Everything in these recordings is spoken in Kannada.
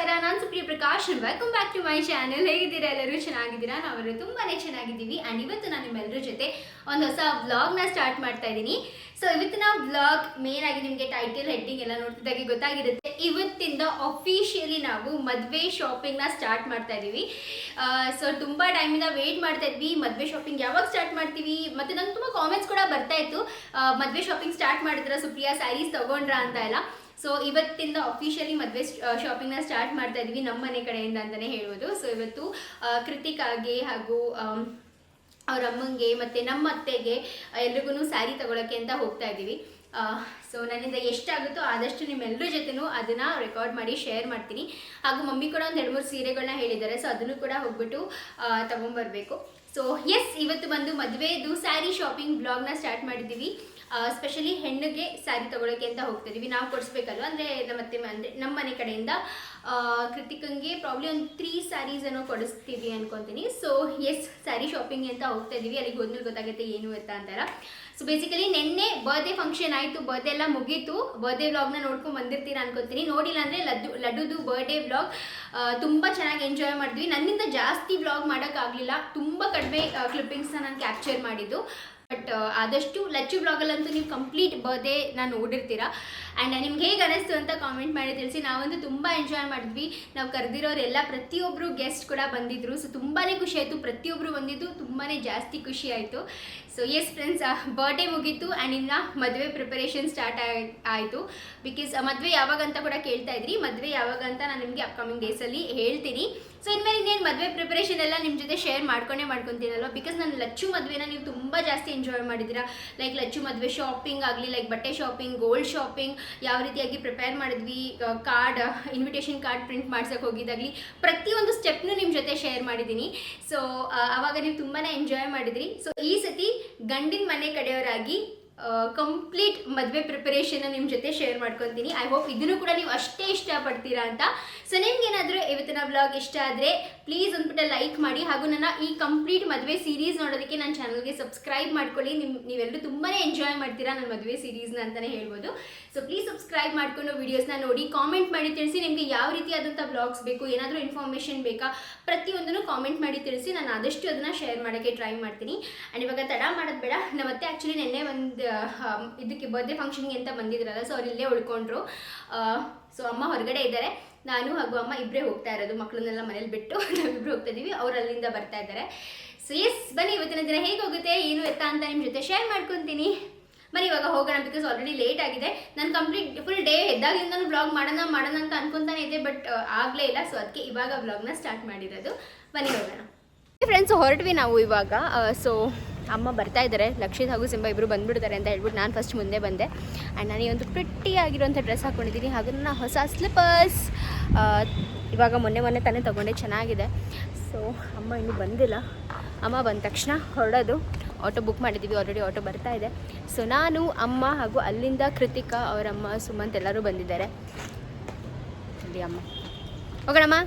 ನಮಸ್ಕಾರ, ನಾನು Supriya Prakash welcome back to my channel ಹೇಗಿದ್ದೀರಾ ಎಲ್ಲರೂ? ಚೆನ್ನಾಗಿದ್ದೀರಾ? ನಾವೆಲ್ಲರೂ ತುಂಬಾನೇ ಚೆನ್ನಾಗಿದ್ದೀವಿ. ಆ್ಯಂಡ್ ಇವತ್ತು ನಾನು ನಿಮ್ಮೆಲ್ಲರ ಜೊತೆ ಒಂದು ಹೊಸ ವ್ಲಾಗ್ನ ಸ್ಟಾರ್ಟ್ ಮಾಡ್ತಾ ಇದ್ದೀನಿ. ಸೊ ಇವತ್ತಿನ ವ್ಲಾಗ್ ಮೇನ್ ಆಗಿ ನಿಮಗೆ ಟೈಟಲ್ ಹೆಡ್ಡಿಂಗ್ ಎಲ್ಲ ನೋಡ್ತಿದ್ದಾಗೆ ಗೊತ್ತಾಗಿರುತ್ತೆ. ಇವತ್ತಿಂದ ಅಫಿಷಿಯಲಿ ನಾವು ಮದುವೆ ಶಾಪಿಂಗ್ನ ಸ್ಟಾರ್ಟ್ ಮಾಡ್ತಾ ಇದ್ದೀವಿ. ಸೊ ತುಂಬ ಟೈಮಿಂದ ವೇಟ್ ಮಾಡ್ತಾ ಇದ್ವಿ. ಮದುವೆ ಶಾಪಿಂಗ್ ಯಾವಾಗ ಸ್ಟಾರ್ಟ್ ಮಾಡ್ತೀವಿ? ಮತ್ತು ನಂಗೆ ತುಂಬ ಕಾಮೆಂಟ್ಸ್ ಕೂಡ ಬರ್ತಾ ಇತ್ತು. ಮದುವೆ ಶಾಪಿಂಗ್ ಸ್ಟಾರ್ಟ್ ಮಾಡಿದ್ರ ಸುಪ್ರಿಯಾ? ಸ್ಯಾರೀಸ್ ತಗೊಂಡ್ರಾ ಅಂತ ಎಲ್ಲ. ಸೊ ಇವತ್ತಿಂದ ಅಫಿಷಿಯಲಿ ಮದುವೆ ಶಾಪಿಂಗ್ನ ಸ್ಟಾರ್ಟ್ ಮಾಡ್ತಾ ಇದ್ವಿ ನಮ್ಮ ಮನೆ ಕಡೆಯಿಂದ ಅಂತಲೇ ಹೇಳ್ಬೋದು ಸೊ ಇವತ್ತು ಕೃತಿಕಾಗೆ ಹಾಗೂ ಅವ್ರ ಅಮ್ಮಂಗೆ ಮತ್ತು ನಮ್ಮ ಅತ್ತೆಗೆ ಎಲ್ರಿಗೂ ಸ್ಯಾರಿ ತಗೊಳಕ್ಕೆ ಅಂತ ಹೋಗ್ತಾ ಇದ್ದೀವಿ ಸೊ ನನ್ನಿಂದ ಎಷ್ಟಾಗುತ್ತೋ ಆದಷ್ಟು ನಿಮ್ಮೆಲ್ಲರ ಜೊತೆನೂ ಅದನ್ನು ರೆಕಾರ್ಡ್ ಮಾಡಿ ಶೇರ್ ಮಾಡ್ತೀನಿ. ಹಾಗೂ ಮಮ್ಮಿ ಕೂಡ ಒಂದು ಎರಡು ಮೂರು ಸೀರೆಗಳನ್ನ ಹೇಳಿದ್ದಾರೆ. ಸೊ ಅದನ್ನು ಕೂಡ ಹೋಗ್ಬಿಟ್ಟು ತೊಗೊಂಬರ್ಬೇಕು. ಸೊ ಎಸ್ ಇವತ್ತು ಬಂದು ಮದುವೆದು ಸ್ಯಾರಿ ಶಾಪಿಂಗ್ ಬ್ಲಾಗ್ನ ಸ್ಟಾರ್ಟ್ ಮಾಡಿದ್ದೀವಿ. ಸ್ಪೆಷಲಿ ಹೆಣ್ಣಿಗೆ ಸ್ಯಾರಿ ತಗೊಳಕ್ಕೆ ಅಂತ ಹೋಗ್ತಿದ್ದೀವಿ ನಾವು ಕೊಡಿಸ್ಬೇಕಲ್ವ? ಅಂದರೆ ನಮ್ಮತ್ತೆ ಅಂದರೆ ನಮ್ಮ ಮನೆ ಕಡೆಯಿಂದ ಕೃತಿಕಂಗೆ ಪ್ರಾಬ್ಲಿ ಒಂದು ತ್ರೀ ಸ್ಯಾರೀಸ್ ಏನೋ ಕೊಡಿಸ್ತೀವಿ ಅನ್ಕೊತೀನಿ. ಸೊ ಎಸ್ ಸ್ಯಾರಿ ಶಾಪಿಂಗ್ ಅಂತ ಹೋಗ್ತಾ ಇದ್ದೀವಿ ಅಲ್ಲಿಗೆ ಹೋದ್ಮೇಲೆ ಗೊತ್ತಾಗುತ್ತೆ ಏನು ಅಂತ ಅಂತಾರ. ಸೊ ಬೇಸಿಕಲಿ ನಿನ್ನೆ ಬರ್ಡೇ ಫಂಕ್ಷನ್ ಆಯಿತು. ಬರ್ಡೇ ಎಲ್ಲ ಮುಗೀತು. ಬರ್ಡೇ ವ್ಲಾಗ್ನ ನೋಡ್ಕೊಂಡು ಬಂದಿರ್ತೀರಾ ಅನ್ಕೋತೀನಿ. ನೋಡಿಲ್ಲ ಅಂದರೆ ಲಡ್ಡು, ಲಡ್ಡುದು ಬರ್ಡೇ ವ್ಲಾಗ್ ತುಂಬ ಚೆನ್ನಾಗಿ ಎಂಜಾಯ್ ಮಾಡಿದ್ವಿ. ನನ್ನಿಂದ ಜಾಸ್ತಿ ವ್ಲಾಗ್ ಮಾಡೋಕ್ಕಾಗಲಿಲ್ಲ ತುಂಬ ಕಡಿಮೆ ಕ್ಲಿಪ್ಪಿಂಗ್ಸ್ನ ನಾನು ಕ್ಯಾಪ್ಚರ್ ಮಾಡಿದ್ದು. ಬಟ್ ಆದಷ್ಟು ಲಚ್ಚು ಬ್ಲಾಗಲ್ಲಂತೂ ನೀವು ಕಂಪ್ಲೀಟ್ ಬರ್ಡೇ ನಾನು ನೋಡಿರ್ತೀರಾ? ಆ್ಯಂಡ್ ನಿಮ್ಗೆ ಹೇಗೆ ಅನಿಸ್ತು ಅಂತ ಕಾಮೆಂಟ್ ಮಾಡಿ ತಿಳಿಸಿ. ನಾವಂತೂ ತುಂಬ ಎಂಜಾಯ್ ಮಾಡಿದ್ವಿ. ನಾವು ಕರೆದಿರೋರೆಲ್ಲ ಪ್ರತಿಯೊಬ್ಬರು ಗೆಸ್ಟ್ ಕೂಡ ಬಂದಿದ್ರು. ಸೊ ತುಂಬಾ ಖುಷಿ ಆಯಿತು. ಪ್ರತಿಯೊಬ್ಬರು ಬಂದಿದ್ದು ತುಂಬಾ ಜಾಸ್ತಿ ಖುಷಿ ಆಯಿತು. ಸೊ ಎಸ್ ಫ್ರೆಂಡ್ಸ್ ಬರ್ಡೇ ಮುಗೀತು ಆ್ಯಂಡ್ ಇನ್ನು ಮದುವೆ ಪ್ರಿಪರೇಷನ್ ಸ್ಟಾರ್ಟ್ ಆಯಿತು. ಬಿಕಾಸ್ ಮದುವೆ ಯಾವಾಗ ಅಂತ ಕೂಡ ಕೇಳ್ತಾ ಇದ್ರಿ. ಮದುವೆ ಯಾವಾಗ ಅಂತ ನಾನು ನಿಮಗೆ ಅಪ್ಕಮಿಂಗ್ ಡೇಸಲ್ಲಿ ಹೇಳ್ತೀನಿ. ಸೊ ಇನ್ಮೇಲೆ ಇನ್ನೇನು ಮದುವೆ ಪ್ರಿಪರೇಷನ್ ಎಲ್ಲ ನಿಮ್ಮ ಜೊತೆ ಶೇರ್ ಮಾಡ್ಕೊಂಡೇ ಮಾಡ್ಕೊತೀನಲ್ವ? ಬಿಕಾಸ್ ನಾನು ಲಚ್ಚು ಮದುವೆನ ನೀವು ತುಂಬ ಜಾಸ್ತಿ ಎಂಜಾಯ್ ಮಾಡಿದ್ದೀರಾ. ಲೈಕ್ ಲಚ್ಚು ಮದುವೆ ಶಾಪಿಂಗ್ ಆಗಲಿ ಲೈಕ್ ಬಟ್ಟೆ ಶಾಪಿಂಗ್ ಗೋಲ್ಡ್ ಶಾಪಿಂಗ್ ಯಾವ ರೀತಿಯಾಗಿ ಪ್ರಿಪೇರ್ ಮಾಡಿದ್ವಿ ಕಾರ್ಡ್ ಇನ್ವಿಟೇಷನ್ ಕಾರ್ಡ್ ಪ್ರಿಂಟ್ ಮಾಡ್ಸೋಕೆ ಹೋಗಿದ್ದಾಗಲಿ, ಪ್ರತಿಯೊಂದು ಸ್ಟೆಪ್ನು ನಿಮ್ಮ ಜೊತೆ ಶೇರ್ ಮಾಡಿದ್ದೀನಿ. ಸೊ ಆವಾಗ ನೀವು ತುಂಬಾ ಎಂಜಾಯ್ ಮಾಡಿದ್ರಿ. ಸೊ ಈ ಸತಿ ಗಂಡಿನ ಮನೆ ಕಡೆಯವರಾಗಿ ಕಂಪ್ಲೀಟ್ ಮದುವೆ ಪ್ರಿಪರೇಷನ್ ನಿಮ್ಮ ಜೊತೆ ಶೇರ್ ಮಾಡ್ಕೊತೀನಿ. ಐ ಹೋಪ್ ಇದನ್ನು ಕೂಡ ನೀವು ಅಷ್ಟೇ ಇಷ್ಟಪಡ್ತೀರಾ ಅಂತ. ಸೊ ನಿಮ್ಗೇನಾದರೂ ಇವತ್ತಿನ ಬ್ಲಾಗ್ ಇಷ್ಟ ಆದರೆ ಪ್ಲೀಸ್ ಅಂದ್ಬಿಟ್ಟು ಲೈಕ್ ಮಾಡಿ. ಹಾಗೂ ನನ್ನ ಈ ಕಂಪ್ಲೀಟ್ ಮದುವೆ ಸೀರೀಸ್ ನೋಡೋದಕ್ಕೆ ನನ್ನ ಚಾನಲ್ಗೆ ಸಬ್ಸ್ಕ್ರೈಬ್ ಮಾಡ್ಕೊಳ್ಳಿ. ನಿಮ್ಮ ನೀವೆಲ್ಲರೂ ತುಂಬಾ ಎಂಜಾಯ್ ಮಾಡ್ತೀರಾ ನನ್ನ ಮದುವೆ ಸೀರೀಸ್ನ ಅಂತಲೇ ಹೇಳ್ಬೋದು. ಸೊ ಪ್ಲೀಸ್ ಸಬ್ಸ್ಕ್ರೈಬ್ ಮಾಡ್ಕೊಂಡು ವೀಡಿಯೋಸ್ನ ನೋಡಿ ಕಾಮೆಂಟ್ ಮಾಡಿ ತಿಳಿಸಿ ನಿಮಗೆ ಯಾವ ರೀತಿಯಾದಂಥ ಬ್ಲಾಗ್ಸ್ ಬೇಕು, ಏನಾದರೂ ಇನ್ಫಾರ್ಮೇಷನ್ ಬೇಕಾ, ಪ್ರತಿಯೊಂದನ್ನು ಕಾಮೆಂಟ್ ಮಾಡಿ ತಿಳಿಸಿ ನಾನು ಆದಷ್ಟು ಅದನ್ನು ಶೇರ್ ಮಾಡೋಕ್ಕೆ ಟ್ರೈ ಮಾಡ್ತೀನಿ. ಆ್ಯಂಡ್ ಇವಾಗ ತಡ ಮಾಡೋದು ಬೇಡ. ನಮ್ಮತ್ತೆ ಆ್ಯಕ್ಚುಲಿ ನೆನ್ನೆ ಒಂದು ಇದಕ್ಕೆ ಬರ್ಡೇ ಫಂಕ್ಷನ್ಗೆ ಅಂತ ಬಂದಿದ್ರಲ್ಲ ಸೊ ಅವ್ರು ಇಲ್ಲೇ ಉಳ್ಕೊಂಡ್ರು. ಸೊ ಅಮ್ಮ ಹೊರಗಡೆ ಇದ್ದಾರೆ. ನಾನು ಹಾಗೂ ಅಮ್ಮ ಇಬ್ಬರೇ ಹೋಗ್ತಾ ಇರೋದು ಮಕ್ಕಳನ್ನೆಲ್ಲ ಮನೇಲಿ ಬಿಟ್ಟು ನಾವಿಬ್ಬರು ಹೋಗ್ತಾ ಇದ್ದೀವಿ ಅವ್ರು ಅಲ್ಲಿಂದ ಬರ್ತಾ ಇದ್ದಾರೆ. ಸೊ ಎಸ್ ಬನ್ನಿ, ಇವತ್ತಿನ ದಿನ ಹೇಗೆ ಹೋಗುತ್ತೆ, ಏನು ಎತ್ತ ಅಂತ ನಿಮ್ಮ ಜೊತೆ ಶೇರ್ ಮಾಡ್ಕೊತೀನಿ. ಬನ್ನಿ ಇವಾಗ ಹೋಗೋಣ ಬಿಕಾಸ್ ಆಲ್ರೆಡಿ ಲೇಟ್ ಆಗಿದೆ. ನಾನು ಕಂಪ್ಲೀಟ್ ಫುಲ್ ಡೇ ಎದ್ದಾಗಿಂದನೂ ಬ್ಲಾಗ್ ಮಾಡೋಣ ಮಾಡೋಣ ಅಂತ ಅನ್ಕೊಂತಾನೆ ಇದೆ ಬಟ್ ಆಗಲೇ ಇಲ್ಲ. ಸೊ ಅದಕ್ಕೆ ಇವಾಗ ಬ್ಲಾಗ್ನ ಸ್ಟಾರ್ಟ್ ಮಾಡಿರೋದು. ಬನ್ನಿ ಹೋಗೋಣ. ಫ್ರೆಂಡ್ಸ್ ಹೊರಟ್ವಿ ನಾವು ಇವಾಗ. ಸೊ ಅಮ್ಮ ಬರ್ತಾ ಇದ್ದಾರೆ ಲಕ್ಷಿತ್ ಹಾಗೂ ಸಿಂಬ ಇಬ್ಬರು ಬಂದ್ಬಿಡ್ತಾರೆ ಅಂತ ಹೇಳ್ಬಿಟ್ಟು ನಾನು ಫಸ್ಟ್ ಮುಂದೆ ಬಂದೆ. ಆ್ಯಂಡ್ ನಾನು ಈ ಒಂದು ಪ್ರಿಟ್ಟಿ ಆಗಿರೋಂಥ ಡ್ರೆಸ್ ಹಾಕ್ಕೊಂಡಿದ್ದೀನಿ ಹಾಗೂ ನನ್ನ ಹೊಸ ಸ್ಲಿಪ್ಪರ್ಸ್ ಇವಾಗ ಮೊನ್ನೆ ಮೊನ್ನೆ ತಾನೇ ತೊಗೊಂಡೆ. ಚೆನ್ನಾಗಿದೆ. ಸೊ ಅಮ್ಮ ಇನ್ನೂ ಬಂದಿಲ್ಲ. ಅಮ್ಮ ಬಂದ ತಕ್ಷಣ ಹೊರಡೋದು. ಆಟೋ ಬುಕ್ ಮಾಡಿದ್ದೀವಿ ಆಲ್ರೆಡಿ ಆಟೋ ಬರ್ತಾ ಇದೆ. ಸೊ ನಾನು ಅಮ್ಮ ಹಾಗೂ ಅಲ್ಲಿಂದ ಕೃತಿಕಾ ಅವರಮ್ಮ ಸುಮಂತ್ ಎಲ್ಲರೂ ಬಂದಿದ್ದಾರೆ. ಅಲ್ಲಿ ಅಮ್ಮ. ಹೋಗೋಣಮ್ಮ.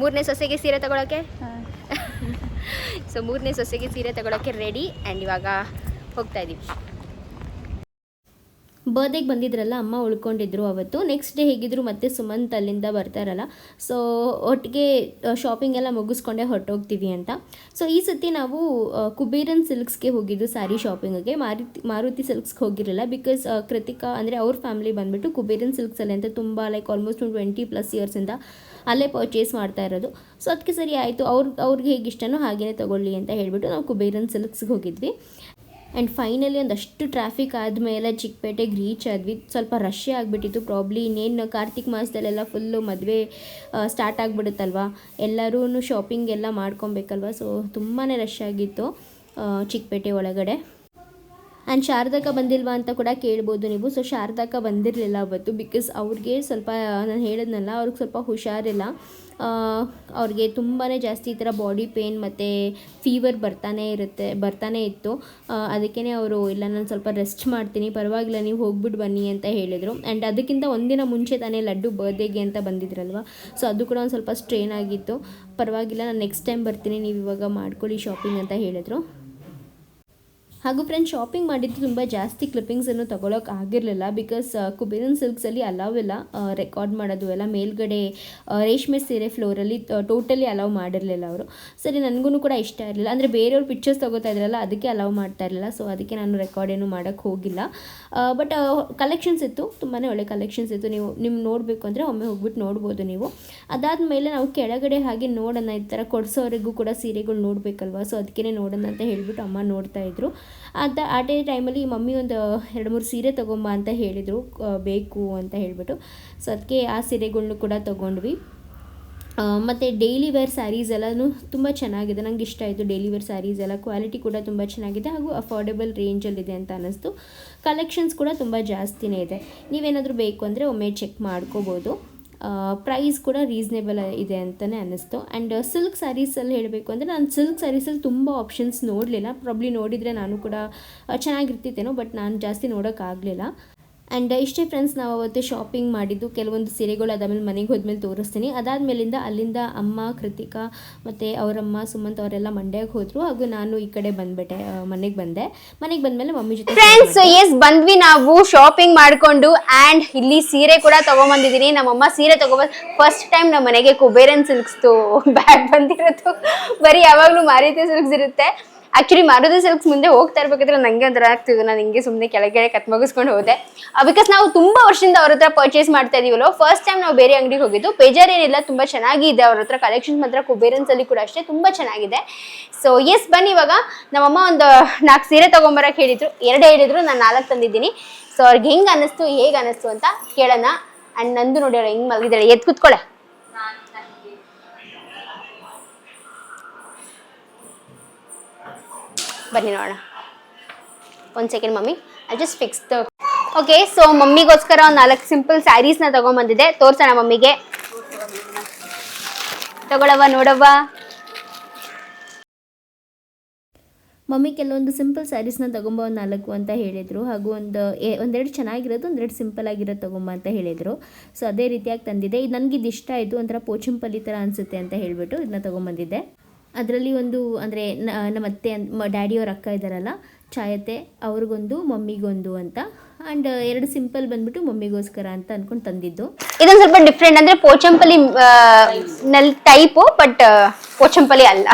ಮೂರನೇ ಸೊಸೆಗೆ ಸೀರೆ ತಗೊಳಕ್ಕೆ? ಸೊ ಮೂರನೇ ಸೊಸೆಗೆ ಸೀರೆ ತಗೊಳಕ್ಕೆ ರೆಡಿ ಆ್ಯಂಡ್ ಇವಾಗ ಹೋಗ್ತಾ ಇದ್ದೀವಿ ಬರ್ಡೇಗೆ ಬಂದಿದ್ರಲ್ಲ, ಅಮ್ಮ ಉಳ್ಕೊಂಡಿದ್ರು ಅವತ್ತು. ನೆಕ್ಸ್ಟ್ ಡೇ ಹೇಗಿದ್ರು ಮತ್ತೆ ಸುಮಂತ್ ಅಲ್ಲಿಂದ ಬರ್ತಾರಲ್ಲ ಸೊ ಒಟ್ಟಿಗೆ ಶಾಪಿಂಗ್ ಎಲ್ಲ ಮುಗಿಸ್ಕೊಂಡೆ ಹೊರಟೋಗ್ತೀವಿ ಅಂತ. ಸೊ ಈ ಸತಿ ನಾವು ಕುಬೇರನ್ ಸಿಲ್ಕ್ಸ್ಗೆ ಹೋಗಿದ್ದು ಸ್ಯಾರಿ ಶಾಪಿಂಗಿಗೆ ಮಾರುತಿ ಮಾರುತಿ ಸಿಲ್ಕ್ಸ್ಗೆ ಹೋಗಿರಲಿಲ್ಲ ಬಿಕಾಸ್ ಕೃತಿಕಾ ಅಂದರೆ ಅವ್ರ ಫ್ಯಾಮಿಲಿ ಬಂದುಬಿಟ್ಟು ಕುಬೇರನ್ ಸಿಲ್ಕ್ಸಲ್ಲಿ ಅಂತ ತುಂಬ ಲೈಕ್ ಆಲ್ಮೋಸ್ಟ್ ಒಂದು ಟ್ವೆಂಟಿ ಪ್ಲಸ್ ಇಯರ್ಸಿಂದ ಅಲ್ಲೇ ಪರ್ಚೇಸ್ ಮಾಡ್ತಾ ಇರೋದು. ಸೊ ಅದಕ್ಕೆ ಸರಿ ಆಯಿತು. ಅವ್ರ, ಅವ್ರಿಗೆ ಹೇಗೆ ಇಷ್ಟನೋ ಹಾಗೇ ತಗೊಳ್ಳಿ ಅಂತ ಹೇಳಿಬಿಟ್ಟು ನಾವು ಕುಬೇರನ್ ಸಿಲ್ಕ್ಸ್ಗೆ ಹೋಗಿದ್ವಿ. ಆ್ಯಂಡ್ ಫೈನಲಿ ಒಂದಷ್ಟು ಟ್ರಾಫಿಕ್ ಆದಮೇಲೆ ಚಿಕ್ಕಪೇಟೆಗೆ ರೀಚ್ ಆದ್ವಿ. ಸ್ವಲ್ಪ ರಶ್ಶೇ ಆಗಿಬಿಟ್ಟಿತ್ತು. ಪ್ರಾಬ್ಲಿ ಇನ್ನೇನು ಕಾರ್ತಿಕ್ ಮಾಸದಲ್ಲೆಲ್ಲ ಫುಲ್ಲು ಮದುವೆ ಸ್ಟಾರ್ಟ್ ಆಗಿಬಿಡುತ್ತಲ್ವ? ಎಲ್ಲರೂ ಶಾಪಿಂಗ್ ಎಲ್ಲ ಮಾಡ್ಕೊಬೇಕಲ್ವ? ಸೊ ತುಂಬಾ ರಶ್ ಆಗಿತ್ತು ಚಿಕ್ಕಪೇಟೆ ಒಳಗಡೆ. ಆ್ಯಂಡ್ ಶಾರದಕ್ಕ ಬಂದಿಲ್ವಾ ಅಂತ ಕೂಡ ಕೇಳ್ಬೋದು ನೀವು. ಸೊ ಶಾರದಕ್ಕ ಬಂದಿರಲಿಲ್ಲ ಅವತ್ತು ಬಿಕಾಸ್ ಅವ್ರಿಗೆ ಸ್ವಲ್ಪ, ನಾನು ಹೇಳಿದ್ನಲ್ಲ, ಅವ್ರಿಗೆ ಸ್ವಲ್ಪ ಹುಷಾರಿಲ್ಲ. ಅವ್ರಿಗೆ ತುಂಬಾ ಜಾಸ್ತಿ ಈ ಥರ ಬಾಡಿ ಪೇಯ್ನ್ ಮತ್ತು ಫೀವರ್ ಬರ್ತಾನೆ ಇರುತ್ತೆ, ಬರ್ತಾನೆ ಇತ್ತು. ಅದಕ್ಕೇ ಅವರು, ಇಲ್ಲ, ನಾನು ಸ್ವಲ್ಪ ರೆಸ್ಟ್ ಮಾಡ್ತೀನಿ, ಪರವಾಗಿಲ್ಲ, ನೀವು ಹೋಗ್ಬಿಟ್ಟು ಬನ್ನಿ ಅಂತ ಹೇಳಿದರು. ಆ್ಯಂಡ್ ಅದಕ್ಕಿಂತ ಒಂದಿನ ಮುಂಚೆ ತಾನೇ ಲಡ್ಡು ಬರ್ಡೇಗೆ ಅಂತ ಬಂದಿದ್ರಲ್ವ? ಸೊ ಅದು ಕೂಡ ಒಂದು ಸ್ವಲ್ಪ ಸ್ಟ್ರೇನ್ ಆಗಿತ್ತು. ಪರವಾಗಿಲ್ಲ, ನಾನು ನೆಕ್ಸ್ಟ್ ಟೈಮ್ ಬರ್ತೀನಿ, ನೀವು ಇವಾಗ ಮಾಡ್ಕೊಳ್ಳಿ ಶಾಪಿಂಗ್ ಅಂತ ಹೇಳಿದ್ರು. ಹಾಗೂ ಫ್ರೆಂಡ್ಸ್ ಶಾಪಿಂಗ್ ಮಾಡಿದ್ದು ತುಂಬ ಜಾಸ್ತಿ ಕ್ಲಿಪ್ಪಿಂಗ್ಸನ್ನು ತೊಗೊಳಕ್ಕೆ ಆಗಿರಲಿಲ್ಲ ಬಿಕಾಸ್ ಕುಬೇರನ್ ಸಿಲ್ಕ್ಸಲ್ಲಿ ಅಲಾವ್ ಇಲ್ಲ ರೆಕಾರ್ಡ್ ಮಾಡೋದು ಎಲ್ಲ. ಮೇಲ್ಗಡೆ ಆ, ರೇಷ್ಮೆ ಸೀರೆ ಫ್ಲೋರಲ್ಲಿ ಟೋಟಲಿ ಅಲೌ ಮಾಡಿರಲಿಲ್ಲ ಅವರು. ಸರಿ ನನಗೂ ಕೂಡ ಇಷ್ಟ ಇರಲಿಲ್ಲ. ಅಂದರೆ ಬೇರೆಯವ್ರು ಪಿಕ್ಚರ್ಸ್ ತೊಗೋತಾ ಇದ್ರಲ್ಲ ಅದಕ್ಕೆ ಅಲೌ ಮಾಡ್ತಾ ಇರಲಿಲ್ಲ. ಸೊ ಅದಕ್ಕೆ ನಾನು ರೆಕಾರ್ಡ್ ಏನು ಮಾಡೋಕ್ಕೆ ಹೋಗಿಲ್ಲ. ಬಟ್ ಕಲೆಕ್ಷನ್ಸ್ ಇತ್ತು. ತುಂಬಾ ಒಳ್ಳೆ ಕಲೆಕ್ಷನ್ಸ್ ಇತ್ತು. ನೀವು ನಿಮ್ಮ ನೋಡಬೇಕು ಅಂದರೆ ಒಮ್ಮೆ ಹೋಗ್ಬಿಟ್ಟು ನೋಡ್ಬೋದು ನೀವು. ಅದಾದ ಮೇಲೆ ನಾವು ಕೆಳಗಡೆ ಹಾಗೆ ನೋಡೋಣ ಈ ಥರ ಕೊಡಿಸೋರಿಗೂ ಕೂಡ ಸೀರೆಗಳು ನೋಡಬೇಕಲ್ವ? ಸೊ ಅದಕ್ಕೇ ನೋಡೋಣ ಅಂತ ಹೇಳ್ಬಿಟ್ಟು ಅಮ್ಮ ನೋಡ್ತಾ ಇದ್ರು. ಅದ ಆ ಟೈ ಟೈಮಲ್ಲಿ ಮಮ್ಮಿ ಒಂದು ಎರಡು ಮೂರು ಸೀರೆ ತೊಗೊಂಬ ಅಂತ ಹೇಳಿದರು ಬೇಕು ಅಂತ ಹೇಳಿಬಿಟ್ಟು. ಸೊ ಅದಕ್ಕೆ ಆ ಸೀರೆಗಳ್ನು ಕೂಡ ತೊಗೊಂಡ್ವಿ. ಮತ್ತು ಡೈಲಿ ವೇರ್ ಸ್ಯಾರೀಸ್ ಎಲ್ಲನೂ ತುಂಬ ಚೆನ್ನಾಗಿದೆ. ನಂಗೆ ಇಷ್ಟ ಆಯಿತು ಡೈಲಿ ವೇರ್ ಸ್ಯಾರೀಸ್ ಎಲ್ಲ. ಕ್ವಾಲಿಟಿ ಕೂಡ ತುಂಬ ಚೆನ್ನಾಗಿದೆ ಹಾಗೂ ಅಫೋರ್ಡೆಬಲ್ ರೇಂಜಲ್ಲಿದೆ ಅಂತ ಅನ್ನಿಸ್ತು. ಕಲೆಕ್ಷನ್ಸ್ ಕೂಡ ತುಂಬ ಜಾಸ್ತಿನೇ ಇದೆ. ನೀವೇನಾದರೂ ಬೇಕು ಅಂದರೆ ಒಮ್ಮೆ ಚೆಕ್ ಮಾಡ್ಕೋಬೋದು. ಪ್ರೈಸ್ ಕೂಡ ರೀಸ್ನೇಬಲ್ ಇದೆ ಅಂತಲೇ ಅನ್ನಿಸ್ತು. ಆ್ಯಂಡ್ ಸಿಲ್ಕ್ ಸ್ಯಾರೀಸಲ್ಲಿ ಹೇಳಬೇಕು ಅಂದರೆ ನಾನು ಸಿಲ್ಕ್ ಸ್ಯಾರೀಸಲ್ಲಿ ತುಂಬ ಆಪ್ಷನ್ಸ್ ನೋಡಲಿಲ್ಲ. ಪ್ರಾಬ್ಲಿ ನೋಡಿದರೆ ನಾನು ಕೂಡ ಚೆನ್ನಾಗಿರ್ತಿತ್ತೇನೋ ಬಟ್ ನಾನು ಜಾಸ್ತಿ ನೋಡೋಕ್ಕಾಗಲಿಲ್ಲ. ಆ್ಯಂಡ್ ಇಷ್ಟೇ ಫ್ರೆಂಡ್ಸ್ ನಾವು ಅವತ್ತು ಶಾಪಿಂಗ್ ಮಾಡಿದ್ದು ಕೆಲವೊಂದು ಸೀರೆಗಳು ಅದಾದಮೇಲೆ ಮನೆಗೆ ಹೋದ್ಮೇಲೆ ತೋರಿಸ್ತೀನಿ. ಅದಾದಮೇಲಿಂದ ಅಲ್ಲಿಂದ ಅಮ್ಮ ಕೃತಿಕಾ ಮತ್ತು ಅವರಮ್ಮ ಸುಮಂತ್ ಅವರೆಲ್ಲ ಮಂಡ್ಯಕ್ಕೆ ಹೋದರು. ಹಾಗೂ ನಾನು ಈ ಕಡೆ ಬಂದ್ಬಿಟ್ಟೆ ಮನೆಗೆ ಬಂದೆ. ಮನೆಗೆ ಬಂದಮೇಲೆ ಮಮ್ಮಿ ಜೊತೆ ಫ್ರೆಂಡ್ಸ್ ಎಸ್ ಬಂದ್ವಿ ನಾವು ಶಾಪಿಂಗ್ ಮಾಡಿಕೊಂಡು ಆ್ಯಂಡ್ ಇಲ್ಲಿ ಸೀರೆ ಕೂಡ ತೊಗೊಂಬಂದಿದ್ದೀನಿ. ನಮ್ಮಮ್ಮ ಸೀರೆ ತೊಗೊಬಂದು ಫಸ್ಟ್ ಟೈಮ್ ನಮ್ಮ ಮನೆಗೆ ಕುಬೇರನ್ ಸಿಲ್ಕ್ಸ್ದು ಬ್ಯಾಗ್ ಬಂದಿರೋದು. ಬರೀ ಯಾವಾಗಲೂ ಮಾರೀತಿ ಸಿಲ್ಕ್ಸ್ ಇರುತ್ತೆ. ಆಕ್ಚುಲಿ ಮಾರುತಿ ಸಿಲ್ಕ್ಸ್ ಮುಂದೆ ಹೋಗ್ತಾ ಇರ್ಬೇಕಾದ್ರೆ ನಂಗೆ ಒಂಥರ ಆಗ್ತಿದ್ದು ನಾನು ಹಿಂಗೆ ಸುಮ್ಮನೆ ಕೆಳಗಡೆ ಕತ್ ಮುಗಿಸ್ಕೊಂಡು ಹೋದೆ. ಬಿಕಾಸ್ ನಾವು ತುಂಬಾ ವರ್ಷದಿಂದ ಅವ್ರ ಹತ್ರ ಪರ್ಚೇಸ್ ಮಾಡ್ತಾ ಇದೀವಲ್ಲ ಫಸ್ಟ್ ಟೈಮ್ ನಾವು ಬೇರೆ ಅಂಗಡಿಗೆ ಹೋಗಿದ್ದು. ಬೇಜಾರೇನಿಲ್ಲ ತುಂಬಾ ಚೆನ್ನಾಗಿದೆ ಅವ್ರ ಹತ್ರ. ಕಲೆಕ್ಷನ್ ಮಾತ್ರ ಕುಬೇರನ್ಸ್ ಅಲ್ಲಿ ಕೂಡ ಅಷ್ಟೇ, ತುಂಬಾ ಚೆನ್ನಾಗಿದೆ. ಸೊ ಎಸ್ ಬನ್ನಿ ಇವಾಗ. ನಮ್ಮಮ್ಮ ಒಂದು ನಾಲ್ಕು ಸೀರೆ ತಗೊಂಬರಕ್ಕೆ ಹೇಳಿದ್ರು. ಎರಡು ಹೇಳಿದ್ರು, ನಾನು ನಾಲ್ಕು ತಂದಿದ್ದೀನಿ. ಸೊ ಅವ್ರಿಗೆ ಹೆಂಗ್ ಅನ್ನಿಸ್ತು, ಹೇಗೆ ಅನ್ನಿಸ್ತು ಅಂತ ಕೇಳೋಣ. ಅಂಡ್ ನಂದು ನೋಡಿ ಅವ್ರು ಹೆಂಗ್ ಮಲಗಿದ್ದಾಳೆ. ಎದ್ದು ಕುತ್ಕೊಳೆ. ಬನ್ನಿ ನೋಡೋಣ. ಒಂದು second mummy. I just fix the okay so ಮಮ್ಮಿಗೋಸ್ಕರ ಒಂದು ನಾಲ್ಕು ಸಿಂಪಲ್ ಸ್ಯಾರೀಸ್ನ ತೊಗೊಂಬಂದಿದೆ ತೋರ್ಸೋಣ ಮಮ್ಮಿಗೆ. ತಗೊಳವ ನೋಡವ್ವ. ಮಮ್ಮಿ, ಕೆಲವೊಂದು ಸಿಂಪಲ್ ಸ್ಯಾರೀಸ್ನ ತಗೊಂಬ ಒಂದು ನಾಲ್ಕು ಅಂತ ಹೇಳಿದರು. ಹಾಗೂ ಒಂದು ಒಂದೆರಡು ಚೆನ್ನಾಗಿರೋದು, ಒಂದೆರಡು ಸಿಂಪಲ್ ಆಗಿರೋದು ತಗೊಂಬ ಅಂತ ಹೇಳಿದರು. ಸೊ ಅದೇ ರೀತಿಯಾಗಿ ತಂದಿದೆ ಇದು ನನಗೆ ಇದು ಇಷ್ಟ ಆಯಿತು. ಒಂಥರ ಪೋಚಂಪಲ್ಲಿ ಥರ ಅನಿಸುತ್ತೆ ಅಂತ ಹೇಳಿಬಿಟ್ಟು ಇದನ್ನ ತೊಗೊಂಬಂದಿದ್ದೆ. ಅದರಲ್ಲಿ ಒಂದು ಅಂದರೆ ನಮ್ಮ ಅತ್ತೆ ಡ್ಯಾಡಿಯವ್ರ ಅಕ್ಕ ಇದ್ದಾರಲ್ಲ ಛಾಯತೆ, ಅವ್ರಿಗೊಂದು, ಮಮ್ಮಿಗೊಂದು ಅಂತ. ಅಂಡ್ ಎರಡು ಸಿಂಪಲ್ ಬಂದ್ಬಿಟ್ಟು ಮಮ್ಮಿಗೋಸ್ಕರ ಅಂತ ಅನ್ಕೊಂಡು ತಂದಿದ್ದು. ಇದೊಂದು ಸ್ವಲ್ಪ ಡಿಫ್ರೆಂಟ್ ಅಂದ್ರೆ ಪೋಚಂಪಲ್ಲಿ ನಲ್ ಟೈಪು ಬಟ್ ಪೋಚಂಪಲ್ಲಿ ಅಲ್ಲ.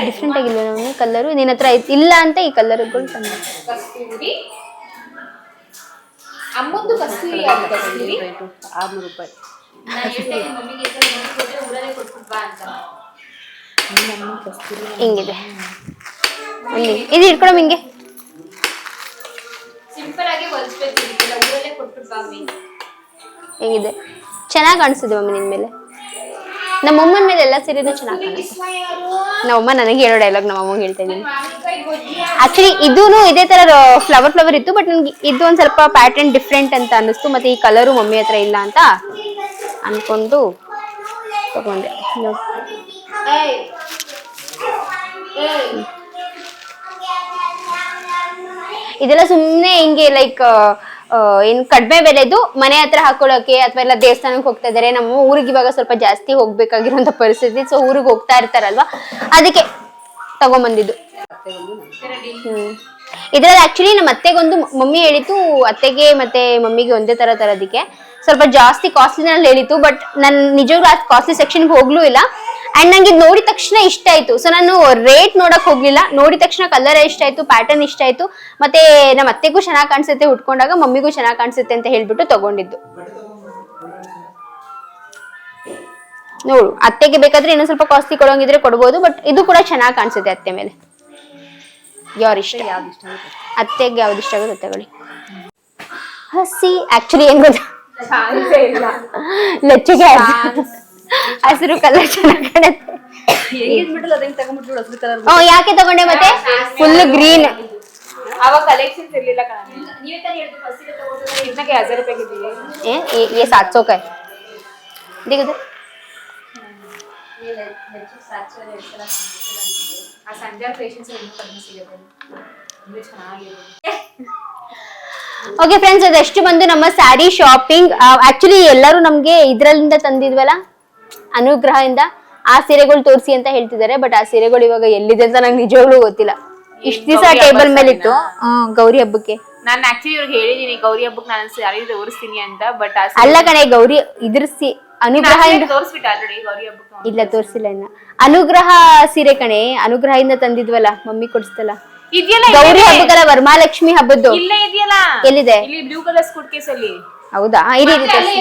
ಡಿಫ್ರೆಂಟ್ ಆಗಿಲ್ಲ ನಮಗೆ ಕಲರು ನಿನ್ನ ಹತ್ರ ಐತ್- ಇಲ್ಲ ಅಂತ ಈ ಕಲರ್ಗಳು ತಂದೆ. ಕಸ್ತೂರಿ ಅಮ್ಮಂದು ಕಸ್ತೂರಿ ಆರ್ನೂರು ರೂಪಾಯಿ. ಹಿಂಗಿದೆ. ಅಲ್ಲಿ ಇದು ಇಟ್ಕೊಳಮ್ ಹಿಂಗೆ ಸಿಂಪಲ್ ಆಗಿ ಹೊಲಿಸ್ಬೇಕು ಇದಕ್ಕೆಲ್ಲ ಊರಲ್ಲೇ ಕೊಟ್ಬಿಟ್ ಬಾ ಮಮ್ಮಿ. ಹೇಗಿದೆ. ಚೆನ್ನಾಗಿ ಕಾಣಿಸ್ತಿದೆ ಮಮ್ಮಿ ನಿನ್ ಮೇಲೆ. ನಮ್ಮ ಅಮ್ಮನ ಮೇಲೆ ಎಲ್ಲ ಸೀರೆನೂ ಚೆನ್ನಾಗಿ ಕಾಣಿಸ್ತು ನಮ್ಮಮ್ಮ ನನಗೆ ಹೇಳೋ ಡೈಲಾಗ್ ನಮ್ಮ ಅಮ್ಮಗೆ ಹೇಳ್ತಾ ಇದ್ದೀನಿ ಆಕ್ಚುಲಿ ಇದೂನು ಇದೇ ತರ ಫ್ಲವರ್ ಫ್ಲವರ್ ಇತ್ತು ಬಟ್ ನನಗೆ ಇದು ಒಂದು ಸ್ವಲ್ಪ ಪ್ಯಾಟರ್ನ್ ಡಿಫ್ರೆಂಟ್ ಅಂತ ಅನ್ನಿಸ್ತು. ಮತ್ತೆ ಈ ಕಲರು ಮಮ್ಮಿ ಹತ್ರ ಇಲ್ಲ ಅಂತ ಅನ್ಕೊಂಡು ತಗೊಂಡೆ. ಇದೆಲ್ಲ ಸುಮ್ಮನೆ ಹಿಂಗೆ ಲೈಕ್ ಏನ್ ಕಡಿಮೆ ಬೆಲೆದು ಮನೆ ಹತ್ರ ಹಾಕೊಳ್ಳೋಕೆ ಅಥವಾ ಎಲ್ಲ ದೇವಸ್ಥಾನಕ್ಕೆ ಹೋಗ್ತಾ ಇದಾರೆ, ನಮ್ಮ ಊರಿಗೆ ಇವಾಗ ಸ್ವಲ್ಪ ಜಾಸ್ತಿ ಹೋಗ್ಬೇಕಾಗಿರುವಂತ ಪರಿಸ್ಥಿತಿ ಸೊ ಊರಿಗೆ ಹೋಗ್ತಾ ಇರ್ತಾರಲ್ವಾ? ಅದಕ್ಕೆ ತಗೊಂಬಂದಿದ್ದು. ಹ್ಮ್. ಇದ್ರಲ್ಲಿ ಆಕ್ಚುಲಿ ನಮ್ಮ ಅತ್ತೆಗೊಂದು ಮಮ್ಮಿ ಹೇಳಿತ್ತು ಅತ್ತೆಗೆ ಮತ್ತೆ ಮಮ್ಮಿಗೆ ಒಂದೇ ತರ ತರೋದಕ್ಕೆ. ಸ್ವಲ್ಪ ಜಾಸ್ತಿ ಕಾಸ್ಟ್ಲಿ ಕಾಸ್ಟ್ಲಿನಲ್ಲಿ ಹೇಳಿತ್ತು ಬಟ್ ನನ್ ನಿಜವಾಗ್ಲೂ ಆ ಕಾಸ್ಟ್ಲಿ ಸೆಕ್ಷನ್ಗೆ ಹೋಗ್ಲೂ ಇಲ್ಲ. ಅಂಡ್ ನಂಗೆ ಇದು ನೋಡಿದ ತಕ್ಷಣ ಇಷ್ಟ ಆಯ್ತು. ಸೊ ನಾನು ರೇಟ್ ನೋಡಕ್ ಹೋಗ್ಲಿಲ್ಲ. ನೋಡಿದ ತಕ್ಷಣ ಕಲರ್ ಇಷ್ಟ ಆಯ್ತು ಪ್ಯಾಟರ್ನ್ ಇಷ್ಟ ಆಯ್ತು. ಮತ್ತೆ ನಮ್ಮ ಅತ್ತೆಗೂ ಚೆನ್ನಾಗಿ ಕಾಣಿಸುತ್ತೆ ಉಟ್ಕೊಂಡಾಗ ಮಮ್ಮಿಗೂ ಚೆನ್ನಾಗಿ ಕಾಣಿಸುತ್ತೆ ಅಂತ ಹೇಳ್ಬಿಟ್ಟು ತಗೊಂಡಿದ್ದು. ನೋಡು ಅತ್ತೆಗೆ ಬೇಕಾದ್ರೆ ಇನ್ನೂ ಸ್ವಲ್ಪ ಕಾಸ್ಟ್ಲಿ ಕೊಡೋಂಗಿದ್ರೆ ಕೊಡ್ಬೋದು ಬಟ್ ಇದು ಕೂಡ ಚೆನ್ನಾಗಿ ಕಾಣಿಸುತ್ತೆ ಅತ್ತೆ ಮೇಲೆ. ಯಾರು ಇಷ್ಟ? ಅತ್ತೆಗೆ ಯಾವ್ದು ಇಷ್ಟ ಆಗುತ್ತೆ ಅತ್ತೆಗಳಿ ಹಸಿ ಆಕ್ಚುಲಿ ಏನ್ ಗೊತ್ತಾ? ಚಾನ್ಸೇ ಇಲ್ಲ ಲಚ್ಚಿಗೆ ಹಸಿರು ಕಲರ್ ಚೆನ್ನಾಗಿ ಕಾಣುತ್ತೆ ಎಂಗೇಜ್ಮೆಂಟ್ ಅದಂಗೆ ತಗೊಂಡ್ಬಿಟ್ಬಿಡು ಹಸಿರು ಕಲರ್ ಓ ಯಾಕೆ ತಗೊಂಡೆ ಮತ್ತೆ ಫುಲ್ ಗ್ರೀನ್ ಅವಾಗ ಕಲೆಕ್ಷನ್ಸ್ ಇರ್ಲಿಲ್ಲ ಕಣ ನೀವೇ ತಾನೇ ಹೇಳಿದ್ದು ಫಸ್ಟ್ ತಗೊಂಡ್ರೆ ಇದಕ್ಕೆ ಹಜಾರ್ ರೂಪಾಯಿ ಇದ್ದೀವಿ ಏ ये- ये सात सौ का है देखो तो ಆ ಸಂಜೆ ಪೇಷನ್ಸ್ ಇನ್ನೂ ಕಡಿಮೆ ಸಿಗುತ್ತೆ ಓಕೆ ಫ್ರೆಂಡ್ಸ್ ಅದಷ್ಟು ಬಂದು ನಮ್ಮ ಸ್ಯಾರಿ ಶಾಪಿಂಗ್ ಆಕ್ಚುಲಿ ಎಲ್ಲರೂ ನಮ್ಗೆ ಇದ್ರಲ್ಲಿಂದ ತಂದಿದ್ವಲ್ಲ? ಅನುಗ್ರಹದಿಂದ ಆ ಸೀರೆಗಳು ತೋರಿಸಿ ಅಂತ ಹೇಳ್ತಿದ್ದಾರೆ ಬಟ್ ಆ ಸೀರೆಗಳು ಇವಾಗ ಎಲ್ಲಿದೆ ಅಂತ ನಂಗೆ ನಿಜವಾಗ್ಲೂ ಗೊತ್ತಿಲ್ಲ. ಇಷ್ಟು ದಿವಸ ಟೇಬಲ್ ಮೇಲೆ ಇತ್ತು ಗೌರಿ ಹಬ್ಬಕ್ಕೆ. ನಾನು ಆಕ್ಚುಲಿ ಇವ್ರಿಗೆ ಹೇಳಿದೀನಿ ಗೌರಿ ಹಬ್ಬಕ್ಕೆ ನಾನು ಸ್ಯಾರಿ ತೋರಿಸ್ತೀನಿ ಅಂತ ಬಟ್ ಅಲ್ಲ ಕಣೆ ಗೌರಿ ಇದ್ರಿಸಿ ಅನುಗ್ರಹ ಇಲ್ಲ ತೋರಿಸಿಲ್ಲ ಇನ್ನ. ಅನುಗ್ರಹ ಸೀರೆ ಕಣೆ ಅನುಗ್ರಹದಿಂದ ತಂದಿದ್ವಲ್ಲ ಮಮ್ಮಿ ಕೊಡಿಸ್ತಲ್ಲ ಇದೆಯಲ್ಲ ಗೌರಿ ಹಬ್ಬಕ್ಕಲ್ಲ ವರಮಹಾಲಕ್ಷ್ಮಿ ಹಬ್ಬದ್ದು. ಇಲ್ಲ ಇದೆಯಲ್ಲ. ಎಲ್ಲಿದೆ? ಇಲ್ಲಿ ಬ್ಲೂ ಕಲರ್ ಸ್ಕೂಟ್ ಕೇಸ್ ಅಲ್ಲಿ. ಹೌದಾ? ಇರಿ ಇರಿ ತೋರ್ಸಿ.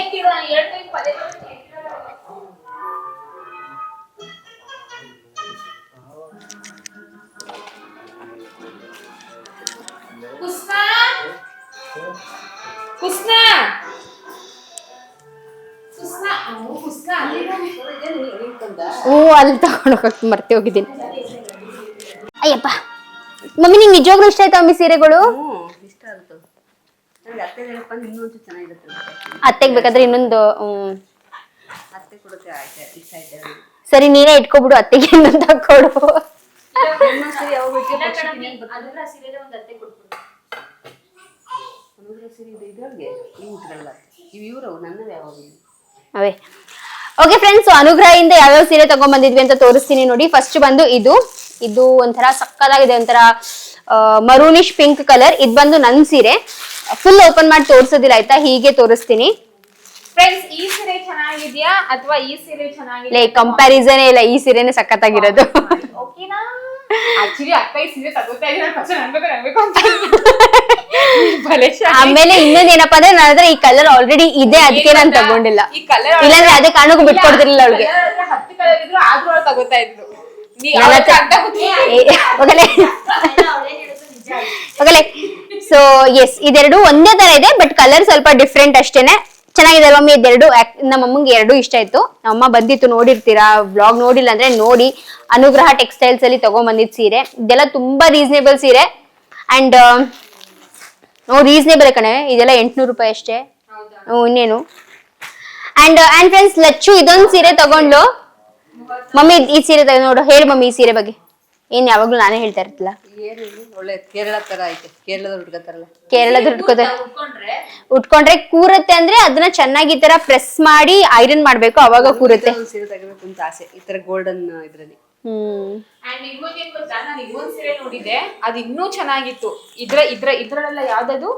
ಕುಸ್ನ ಹ್ಞೂ ಅಲ್ಲಿ ತಗೊಂಡು ಹೋಗಕ್ ಮರ್ತೆ ಹೋಗಿದ್ದೀನಿ. ಅಯ್ಯಪ್ಪ. ಮಮ್ಮಿ ನಿಂಗೆ ನಿಜವಾಗ್ಲೂ ಇಷ್ಟ ಆಯ್ತಾ ಮಮ್ಮಿ ಸೀರೆಗಳು? ಇಷ್ಟ ಆಗುತ್ತೆ. ನನಗೆ ಅತ್ತೆ ಇನ್ನೂ ಒಂಚೂರು ಚೆನ್ನಾಗಿರುತ್ತೆ ಅತ್ತೆಗೆ ಬೇಕಾದ್ರೆ ಇನ್ನೊಂದು ಹ್ಮ್. ಅತ್ತೆ ಕೊಡುತ್ತೆ ಆಯ್ತು ಇಷ್ಟ ಆಯ್ತು? ಸರಿ ನೀನೇ ಇಟ್ಕೊಬಿಡು ಅತ್ತೆಗೆ ಇನ್ನೊಂದು ಇನ್ನೊಂದ್ಸರಿ ಯಾವಾಗ ಹೋಗ್ತೀಯ ಅನುಗ್ರಹ ಸೀರೆ ಇದೆ ಇದ್ರೊಳಗೆ ಇವು ಇದ್ರಲ್ಲ ಇವು ಇವರು ನನ್ನದು ಯಾವಾಗ ಅವೇ. ಓಕೆ ಫ್ರೆಂಡ್ಸ್ ಅನುಗ್ರಹದಿಂದ ಯಾವ್ಯಾವ ಸೀರೆ ತಗೊಂಡ್ಬಂದಿದ್ವಿ ಅಂತ ತೋರಿಸ್ತೀನಿ ನೋಡಿ. ಫಸ್ಟ್ ಬಂದು ಇದು. ಇದು ಒಂಥರ ಸಕ್ಕದಾಗಿದೆ ಒಂಥರ ಮರೂನಿಶ್ ಪಿಂಕ್ ಕಲರ್ ಇದು ಬಂದು ನನ್ ಸೀರೆ. ಫುಲ್ ಓಪನ್ ಮಾಡಿ ತೋರಿಸೋದಿಲ್ಲ ಆಯ್ತಾ? ಹೀಗೆ ತೋರಿಸ್ತೀನಿ. ಫ್ರೆಂಡ್ಸ್ ಈ ಸೀರೆ ಚೆನ್ನಾಗಿದ್ಯಾ ಅಥವಾ ಈ ಸೀರೆ ಚೆನ್ನಾಗಿದೆ ಲೇ ಕಂಪ್ಯಾರಿಸನ್ ಇಲ್ಲ ಈ ಸೀರೆನೇ ಸಖತ್ತಾಗಿರೋದು. ಓಕೆನಾ? ಅಂತ ಭಲೆ ಆಮೇಲೆ ಇನ್ನೊಂದ್ ಏನಪ್ಪಾ ಅಂದ್ರೆ ನನ್ನ ಹತ್ರ ಈ ಕಲರ್ ಆಲ್ರೆಡಿ ಇದೆ ಅದಕ್ಕೆ ನಾನು ತಗೊಂಡಿಲ್ಲ. ಇಲ್ಲಾಂದ್ರೆ ಅದೇ ಕಾರಣಕ್ಕೂ ಬಿಟ್ಕೊಡ್ತಿರ್ಲಿಲ್ಲ ಅವಳಿಗೆ. ಹತ್ತು ಕಲರ್ ಇದ್ರು ಆದ್ರೂ ತಗೋತಾ ಇದ್ರು. ಸೊ ಎಸ್ ಇದೆರಡು ಒಂದೇ ತರ ಇದೆ ಬಟ್ ಕಲರ್ ಸ್ವಲ್ಪ ಡಿಫ್ರೆಂಟ್ ಅಷ್ಟೇನೆ. ಚೆನ್ನಾಗಿದೆ ಅಲ್ವಾ ಮಮ್ಮಿ? ಇದೆರಡು ನಮ್ಮ ಅಮ್ಮಂಗೆ ಎರಡು ಇಷ್ಟ ಆಯ್ತು. ನಮ್ಮಮ್ಮ ಬಂದಿತ್ತು ನೋಡಿರ್ತೀರಾ? ವ್ಲಾಗ್ ನೋಡಿಲ್ಲ ಅಂದ್ರೆ ನೋಡಿ. ಅನುಗ್ರಹ ಟೆಕ್ಸ್ಟೈಲ್ಸ್ ಅಲ್ಲಿ ತಗೊಂಡ್ಬಂದಿದ್ ಸೀರೆ. ಇದೆಲ್ಲ ತುಂಬಾ ರೀಸನೇಬಲ್ ಸೀರೆ. ಅಂಡ್ ಓ ರೀಸನೇಬಲ್ ಕಣೆ. ಇದೆಲ್ಲ ಎಂಟ್ನೂರು ರೂಪಾಯಿ ಅಷ್ಟೇ. ಇನ್ನೇನು? ಅಂಡ್ ಅಂಡ್ ಫ್ರೆಂಡ್ಸ್ ಲಚ್ಚು ಇದೊಂದು ಸೀರೆ ತಗೊಂಡ್ಲು. ಮಮ್ಮಿ ಈ ಸೀರೆ ತಗೊಂಡು ನೋಡು. ಹೇಳಿ ಮಮ್ಮಿ ಈ ಸೀರೆ ಬಗ್ಗೆ. ಏನ್ ಯಾವಾಗ್ಲೂ ನಾನೇ ಹೇಳ್ತಾ ಇರ್ತಿಲ್ಲ. ಏನು ಇದು? ಒಳ್ಳೆ ಕೇರಳ ತರ ಐತೆ. ಕೇರಳದ ಹುಡ್ಕತ್ತಾರಲ್ಲ ಕೇರಳದ ಉಟ್ಕೋತ ಉಟ್ಕೊಂಡ್ರೆ? ಕೂರತ್ತೆ ಅಂದ್ರೆ ಅದನ್ನ ಚೆನ್ನಾಗಿ ಈ ತರ ಪ್ರೆಸ್ ಮಾಡಿ ಐರನ್ ಮಾಡ್ಬೇಕು ಅವಾಗ ಕೂರುತ್ತೆ. ಒಂದು ಸೀರೆ ತಗೋಬೇಕು ಅಂತ ಆಸೆ. ಈ ತರ ಗೋಲ್ಡನ್ ಇದ್ರಲ್ಲಿ. ಹ್ಮ್. ಅಂಡ್ ಇನ್ನೊಂದ್ ಏನ್ ಗೊತ್ತಾ? ನಾನು ಇನ್ನೊಂದ್ ಸೀರೆ ನೋಡಿದೆ ಅದು ಇನ್ನೂ ಚೆನ್ನಾಗಿತ್ತು. ಇದ್ರ ಇದ್ರ ಇದ್ರಲ್ಲೆಲ್ಲ ಯಾವ್ದದು?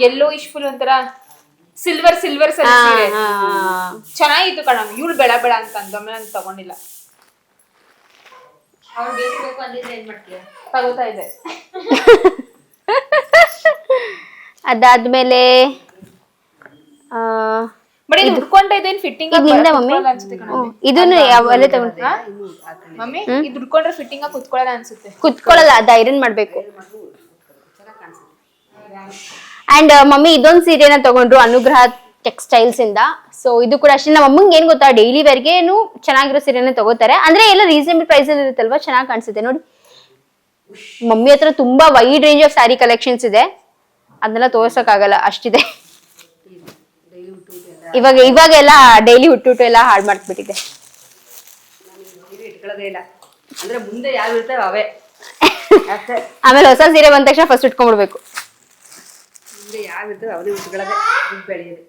ಎಲ್ಲೋ ಇಶ್ಫುಲ್ ಒಂಥರ ಸಿಲ್ವರ್ ಸಿಲ್ವರ್ ಸರಿ. ಚೆನ್ನಾಗಿತ್ತು ಕಣ. ಇವ್ಳು ಬೇಡ ಬೇಡ ಅಂತ ಅಂದ ಆಮೇಲೆ ನಾನು ತಗೊಂಡಿಲ್ಲ ತಗೋತಾ ಇದೆ ಅದಾದ್ಮೇಲೆ ಬಟ್ ಇದು ಇದೇನ್ ಫಿಟ್ಟಿಂಗ್ ಇದ್ನಿಂದ ಮಮ್ಮಿ? ಹ್ಮ್. ಇದನ್ನು ಯಾವಲ್ಲೇ ತಗೊಂಡ್ ಮಮ್ಮಿ ಇದು ಉಡ್ಕೊಂಡ್ರೆ ಫಿಟ್ಟಿಂಗ್ ಆಗಿ ಕುತ್ಕೊಳ್ಳಲ್ಲ ಅನ್ಸುತ್ತೆ. ಕುತ್ಕೊಳ್ಳಲ್ಲ ಅದು ಐರನ್ ಮಾಡ್ಬೇಕು. ಅಂಡ್ ಮಮ್ಮಿ ಇದೊಂದು ಸೀರೆನ ತಗೊಂಡ್ರು ಅನುಗ್ರಹ ಟೆಕ್ಸ್ಟೈಲ್ಸ್ ಇಂದ. ಸೊ ಇದು ಕೂಡ ಅಷ್ಟೇ. ನಮ್ಮ ಅಮ್ಮಂಗೆ ಏನ್ ಗೊತ್ತಾ ಡೈಲಿ ವೇರ್ಗೆನು ಚೆನ್ನಾಗಿರೋ ಸೀರೆನ ತಗೋತಾರೆ. ಅಂದ್ರೆ ಎಲ್ಲ ರೀಸನೇಬಲ್ ಪ್ರೈಸ್ ಅಲ್ಲಿ ಇರುತ್ತಲ್ವಾ ಚೆನ್ನಾಗಿ ಕಾಣಿಸುತ್ತೆ. ನೋಡಿ ಮಮ್ಮಿ ಹತ್ರ ತುಂಬಾ wide range of saree collections ಇದೆ. ಅದನ್ನೆಲ್ಲ ತೋರ್ಸಕ್ ಆಗಲ್ಲ ಅಷ್ಟಿದೆ. ಇವಾಗ ಇವಾಗೆಲ್ಲ ಡೈಲಿ ಹುಟ್ಟುಟ್ಟು ಎಲ್ಲ ಹಾಳು ಮಾಡ್ಬಿಟ್ಟಿದೆ. ಆಮೇಲೆ ಹೊಸ ಸೀರೆ ಬಂದ ತಕ್ಷಣ ಫಸ್ಟ್ ಇಟ್ಕೊಂಡ್ಬಿಡ್ಬೇಕು ಉಟ್ಕೊಳ್ಳೋದೇ ದುಡ್ಡು ಬೆಳೆಯೋದು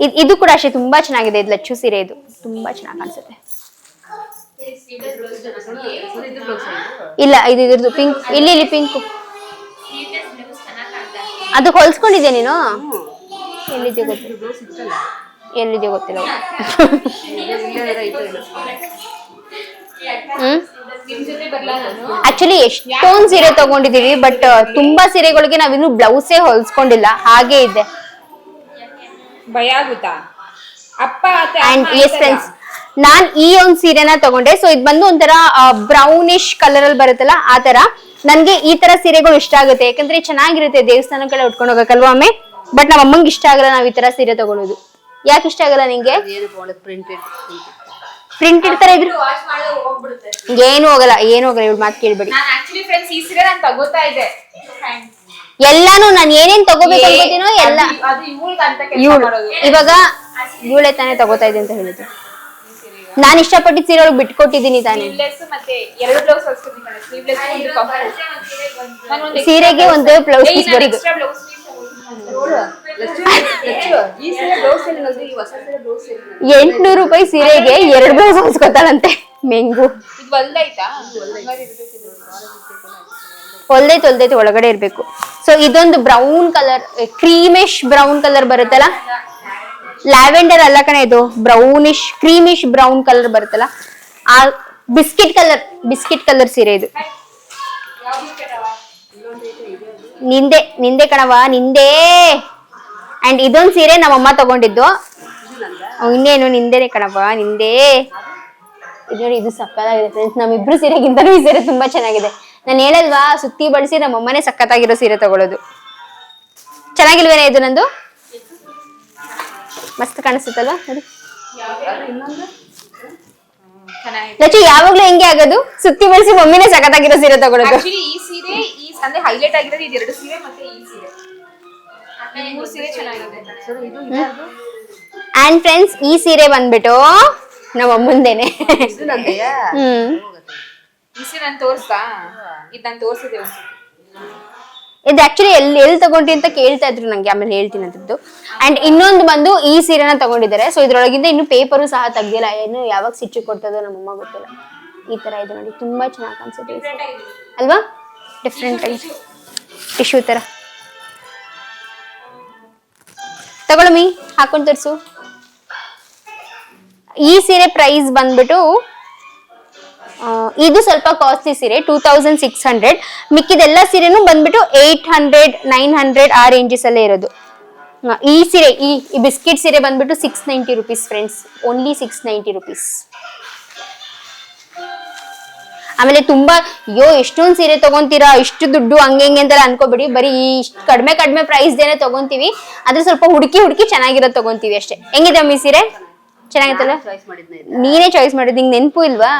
ಇದ್- ಇದು ಕೂಡ ಅಷ್ಟೇ ತುಂಬಾ ಚೆನ್ನಾಗಿದೆ ಇದು ಲಚ್ಚು ಸೀರೆ ಇದು ತುಂಬಾ ಚೆನ್ನಾಗಿ ಕಾಣಿಸುತ್ತೆ. ಇಲ್ಲ ಇದು ಇದ್ರದ್ದು ಪಿಂಕ್ ಇಲ್ಲಿ ಇಲ್ಲಿ ಪಿಂಕ್ ಅದು ಹೊಲ್ಸ್ಕೊಂಡಿದ್ಯಾ ನೀನು? ಎಲ್ಲಿದೆಯೋ ಗೊತ್ತಿಲ್ಲ ಎಲ್ಲಿದೆ ಎಲ್ಲಿದೆಯೋ ಗೊತ್ತಿಲ್ಲ. ಇಲ್ಲೇ ಐತೆ ಏನೋ. ಹ್ಮ್ ಆಕ್ಚುಲಿ ಎಷ್ಟೊಂದ್ ಸೀರೆ ತಗೊಂಡಿದೀವಿ ಬಟ್ ತುಂಬಾ ಸೀರೆಗಳಿಗೆ ನಾವಿನ್ನು ಬ್ಲೌಸೇ ಹೊಲ್ಸ್ಕೊಂಡಿಲ್ಲ. ಹಾಗೆ ಇದೆ. ಭಯ ಆಗುತ್ತಾ? ಅಪ್ಪ ಅತ್ತೆ ಅಂಡ್ ಅಮ್ಮ ಎಸ್ ಆಯ್ತಲ್ಲ? ಫ್ರೆಂಡ್ಸ್ ನಾನ್ ಈ ಒಂದ್ ಸೀರೆನ ತಗೊಂಡೆ. ಸೊ ಇದ್ ಬಂದು ಒಂಥರ ಬ್ರೌನಿಶ್ ಕಲರ್ ಅಲ್ಲಿ ಬರುತ್ತಲ್ಲ ಆ ತರ ನನ್ಗೆ ಈ ತರ ಸೀರೆಗಳು ಇಷ್ಟ ಆಗುತ್ತೆ. ಯಾಕಂದ್ರೆ ಚೆನ್ನಾಗಿರುತ್ತೆ ದೇವಸ್ಥಾನಕ್ಕೆಲ್ಲ ಉಟ್ಕೊಂಡು ಹೋಗಕ್ಕಲ್ವಾ ಒಮ್ಮೆ? ಬಟ್ ನಮ್ಮ ಅಮ್ಮಂಗೆ ಇಷ್ಟ ಆಗಲ್ಲ ನಾವ್ ಈ ತರ ಸೀರೆ ತಗೊಳ್ಳೋದು ಯಾಕೆ ಇಷ್ಟ ಆಗಲ್ಲ ನಿಂಗೆ? ಪ್ರಿಂಟೆಡ್ ಪ್ರಿಂಟ್ ಇಡ್ತಾರೆ ಇದ್ರು ಏನು ಹೋಗಲ್ಲ ಏನು ಹೋಗಲ್ಲ ಇವ್ಳು ಮಾತು ಕೇಳ್ಬೇಡಿ. ನಾನು ಆಕ್ಚುಲಿ ಫ್ರೆಂಡ್ಸ್ ಈ ಸೀರೆ ನಾನು ತಗೋತಾ ಇದ್ದೆ. ಎಲ್ಲಾನು ನಾನ್ ಏನೇನ್ ತಗೋಬೇಕು ಅನ್ಕೋತೀನೋ ಎಲ್ಲ. ಅದು ಇವ್ಳಿಗೆ ಅಂತ ಕೆಲಸ ಇವಳು. ಮಾಡೋದು. ಇವಾಗ ಇವಳೆ ತಾನೇ ತಗೋತಾ ಇದೆ ಅಂತ ಹೇಳಿದ್ರು ನಾನು ಇಷ್ಟಪಟ್ಟಿದ್ದ ಸೀರೆ ಒಳಗೆ ಬಿಟ್ಕೊಟ್ಟಿದ್ದೀನಿ ತಾನೇ. ಸ್ಲೀವ್ಲೆಸ್ ಮತ್ತೆ ಎರಡು ಬ್ಲೌಸ್ ಹೊಲ್ಸ್ಕೊತೀನಿ ಕಣೆ ಸ್ಲೀವ್ಲೆಸ್ ಒಂದು ಕಫ್ ನಾನು ಒಂದು ಸೀರೆಗೆ ಒಂದು ಬ್ಲೌಸ್ ಪೀಸ್ ಬರೋದು ಎಕ್ಸ್ಟ್ರಾ ಬ್ಲೌಸ್ ಎಂಟ್ನೂರು ರೂಪಾಯಿ ಸೀರೆಗೆ ಎರಡು ಬ್ಲೌಸ್ ಹೊಲ್ಸ್ಕೊತಾಳಂತೆ ಮೆಂಗು. ಹೊಲ್ದೈತೆ ಹೊಲ್ದೈತೆ ಒಳಗಡೆ ಇರ್ಬೇಕು. ಸೊ ಇದೊಂದು brown colour creamish brown colour ಬರುತ್ತಲ್ಲ? ಲ್ಯಾವೆಂಡರ್ ಅಲ್ಲ ಕಣೆ ಇದು. ಬ್ರೌನಿಶ್ ಕ್ರೀಮಿಶ್ ಬ್ರೌನ್ ಕಲರ್ ಬರುತ್ತಲ್ಲ? ಆ ಬಿಸ್ಕಿಟ್ ಕಲರ್ ಬಿಸ್ಕಿಟ್ ಕಲರ್ ಸೀರೆ ಇದು. ನಿಂದೆ ನಿಂದೆ ಕಣವ ನಿಂದೆ. ಅಂಡ್ ಇದೊಂದ್ ಸೀರೆ ನಮ್ಮಮ್ಮ ತಗೊಂಡಿದ್ದು. ಇನ್ನೇನು ನಿಂದೇನೆ ಕಣವ ನಿಂದೆ. ಇದು ನೋಡಿ, ಇದು ಸಕ್ಕತ್ತಾಗಿದೆ ಫ್ರೆಂಡ್ಸ್ ನಮ್ಮಿಬ್ರು ಸೀರೆಗಿಂತಲೂ ಈ ಸೀರೆ ತುಂಬಾ ಚೆನ್ನಾಗಿದೆ. ನಾನು ಹೇಳಲ್ವಾ, ಸುತ್ತಿ ಬಳಸಿ ನಮ್ಮಮ್ಮನೇ ಸಕ್ಕತ್ತಾಗಿರೋ ಸೀರೆ ತಗೊಳ್ಳೋದು ಚೆನ್ನಾಗಿಲ್ವೇನೆ ಇದು ನಂದು? ಮಸ್ತ್ ಕಾಣಿಸುತ್ತಲ್ವಾ? ನೋಡಿ. ಯಾವಾಗ್ಲೂ ಹೆಂಗೆ ಆಗೋದು? ಸುತ್ತಿ ಬಳಸಿ ಮಮ್ಮಿನೇ ಸಖತ್ತಾಗಿರೋ ಸೀರೆ ತಗೊಳ್ಳೋದು ಈ ಸೀರೆ ಅಂದ್ರೆ ಹೈಲೈಟ್ ಆಗಿರೋದು ಇದು ಎರಡು ಸೀರೆ ಮತ್ತೆ ಈ ಸೀರೆ. ಈ ಮೂರು ಸೀರೆ ಚೆನ್ನಾಗಿದೆ ಅಂಡ್ ಫ್ರೆಂಡ್ಸ್ ಈ ಸೀರೆ ಬಂದ್ಬಿಟ್ಟು ನಮ್ಮ ಅಮ್ಮಂದೇನೆ. ಇದು ನಂದೆಯಾ? ಹ್ಮ್. ಈ ಸೀರೆ ನಾನು ತೋರಿಸ್ತಾ ಇದು ನಾನು ತೋರಿಸಿದೆ ಇದು ಆಕ್ಚುಲಿ ಎಲ್ಲಿ ಎಲ್ಲಿ ತಗೊಂಡಿ ಅಂತ ಕೇಳ್ತಾ ಇದ್ರು ನಂಗೆ ಆಮೇಲೆ ಹೇಳ್ತೀನಿ ಅದ್ರದ್ದು ಅಂಡ್ ಇನ್ನೊಂದು ಬಂದು ಈ ಸೀರೆನ ತಗೊಂಡಿದ್ದಾರೆ. ಸೊ ಇದ್ರೊಳಗಿಂದ ಇನ್ನು ಪೇಪರು ಸಹ ತೆಗ್ದಿಲ್ಲ. ಏನು ಯಾವಾಗ ಸಿಚ್ಚು ಕೊಡ್ತದೋ ನಮ್ಮಮ್ಮ ಗೊತ್ತಿಲ್ಲ. ಈ ತರ ಇದೆ ನೋಡಿ ತುಂಬಾ ಚೆನ್ನಾಗಿ ಕಾಣಿಸುತ್ತೆ ಈ ಸೀರೆ. ಅಲ್ವಾ? ಡಿಫ್ರೆಂಟ್ ಆಗಿ ಟಿಶ್ಯೂ ತರ. ತಗೊಳ್ಳಿ ಮೀ ಹಾಕೊಂಡು ತೋರಿಸು. ಈ ಸೀರೆ ಪ್ರೈಸ್ ಬಂದ್ಬಿಟ್ಟು ಇದು ಸ್ವಲ್ಪ ಕಾಸ್ಟ್ಲಿ ಸೀರೆ ಟೂ ತೌಸಂಡ್ ಸಿಕ್ಸ್ ಹಂಡ್ರೆಡ್ ಮಿಕ್ಕಿದೆಲ್ಲ ಸೀರೆನೂ ಬಂದ್ಬಿಟ್ಟು ಏಯ್ಟ್ ಹಂಡ್ರೆಡ್ ನೈನ್ ಹಂಡ್ರೆಡ್ ಆ ರೇಂಜಸ್ ಅಲ್ಲೇ ಇರೋದು. ಈ ಸೀರೆ ಈ ಈ ಬಿಸ್ಕಿಟ್ ಸೀರೆ ಬಂದ್ಬಿಟ್ಟು six ninety rupees friends only six ninety rupees ಆಮೇಲೆ ತುಂಬಾ ಅಯ್ಯೋ ಎಷ್ಟೊಂದು ಸೀರೆ ತಗೊಂತೀರಾ? ಇಷ್ಟು ದುಡ್ಡು ಹಂಗೆ ಹಿಂಗೆ ಅಂತೆಲ್ಲ ಅನ್ಕೋಬೇಡಿ. ಬರೀ ಇಷ್ಟು ಕಡಿಮೆ ಕಡಿಮೆ ಪ್ರೈಸ್ ದೇನೆ ತಗೊಂತೀವಿ. ಆದ್ರೆ ಸ್ವಲ್ಪ ಹುಡುಕಿ ಹುಡುಕಿ ಚೆನ್ನಾಗಿರೋದು ತಗೊಂತೀವಿ ಅಷ್ಟೇ. ಹೆಂಗಿದೆ ಈ ಸೀರೆ? ಚೆನ್ನಾಗಿತ್ತಲ್ಲ. ನೀನೇ ಚಾಯ್ಸ್ ಮಾಡಿದ್ ನಿಂಗೆ ನೆನಪು ಇಲ್ವಾ?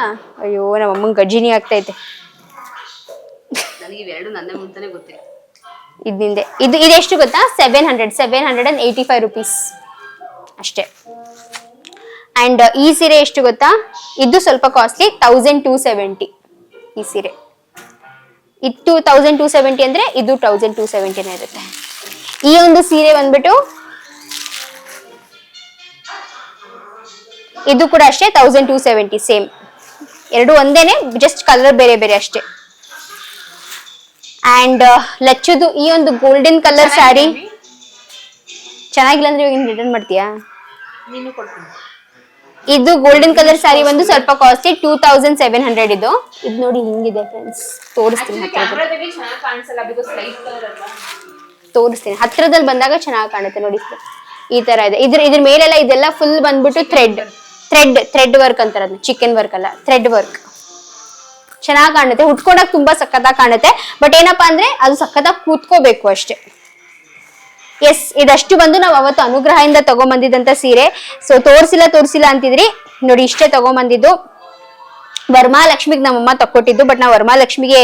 ಅಯ್ಯೋ ನಮ್ಮ ಅಮ್ಮಂಗೆ ಗಜ್ಜಿನಿ ಆಗ್ತೈತೆ. ಗೊತ್ತಿಲ್ಲ. ಇದು ಇದೆಷ್ಟು ಗೊತ್ತಾ? Seven hundred seven hundred and eighty five rupees ಅಷ್ಟೇ. ಅಂಡ್ ಈ ಸೀರೆ ಎಷ್ಟು ಗೊತ್ತಾ? ಇದು ಸ್ವಲ್ಪ ಕಾಸ್ಟ್ಲಿ ತೌಸಂಡ್ ಟೂ ಸೆವೆಂಟಿ ಈ ಸೀರೆ. ಟೂ ತೌಸಂಡ್ ಟೂ ಸೆವೆಂಟಿ ಅಂದ್ರೆ ಇದು ತೌಸಂಡ್ ಟೂ ಸೆವೆಂಟಿನ ಇರುತ್ತೆ. ಈ ಒಂದು ಸೀರೆ ಬಂದ್ಬಿಟ್ಟು ಇದು ಕೂಡ ಅಷ್ಟೇ ತೌಸಂಡ್ ಟೂ ಸೆವೆಂಟಿ ಸೇಮ್ ಎರಡು ಒಂದೇನೆ ಜಸ್ಟ್ ಕಲರ್ ಬೇರೆ ಬೇರೆ ಅಷ್ಟೇ. ಅಂಡ್ ಲಚ್ಚುದು ಈ ಒಂದು ಗೋಲ್ಡನ್ ಕಲರ್ ಸ್ಯಾರಿ ಚೆನ್ನಾಗಿಲ್ಲ ಅಂದ್ರೆ ಇವಾಗ ರಿಟರ್ನ್ ಮಾಡ್ತೀಯಾ? ನೀನು ಕೊಡ್ತೀನಿ. ಇದು ಗೋಲ್ಡನ್ ಕಲರ್ ಸ್ಯಾರಿ ಒಂದು ಸ್ವಲ್ಪ costly two thousand seven hundred ಇದು. ಇದು ನೋಡಿ ಹಿಂಗಿದೆ ಫ್ರೆಂಡ್ಸ್ ತೋರಿಸ್ತೀನಿ ತೋರಿಸ್ತೀನಿ. ಹತ್ರದಲ್ಲಿ ಬಂದಾಗ ಚೆನ್ನಾಗಿ ಕಾಣುತ್ತೆ ನೋಡಿ ಈ ತರ ಇದೆ. ಇದ್ರ ಇದ್ರ ಮೇಲೆಲ್ಲ ಇದೆಲ್ಲ ಫುಲ್ ಬಂದ್ಬಿಟ್ಟು ಥ್ರೆಡ್ ಥ್ರೆಡ್ ಥ್ರೆಡ್ ವರ್ಕ್ ಅಂತಾರೆ ಅದನ್ನ ಚಿಕನ್ ವರ್ಕ್ ಅಲ್ಲ. ಥ್ರೆಡ್ ವರ್ಕ್ ಚೆನ್ನಾಗಿ ಕಾಣುತ್ತೆ. ಹುಟ್ಕೊಂಡಾಗ ತುಂಬಾ ಸಖತ್ತಾಗಿ ಕಾಣುತ್ತೆ. ಬಟ್ ಏನಪ್ಪಾ ಅಂದ್ರೆ ಅದು ಸಖತ್ತಾಗಿ ಕೂತ್ಕೋಬೇಕು ಅಷ್ಟೇ. ಎಸ್ ಇದಷ್ಟು ಬಂದು ನಾವು ಅವತ್ತು ಅನುಗ್ರಹದಿಂದ ತಗೊಂಬಂದಿದ್ದಂತ ಸೀರೆ. ಸೊ ತೋರ್ಸಿಲ್ಲ ತೋರ್ಸಿಲ್ಲ ಅಂತಿದ್ರಿ. ನೋಡಿ ಇಷ್ಟೇ ತಗೊಂಬಂದಿದ್ದು. ವರ್ಮಾಲಕ್ಷ್ಮಿಗೆ ನಮ್ಮಮ್ಮ ತಕ್ಕೊಟ್ಟಿದ್ದು ಬಟ್ ನಾವು ವರ್ಮಾಲಕ್ಷ್ಮಿಗೆ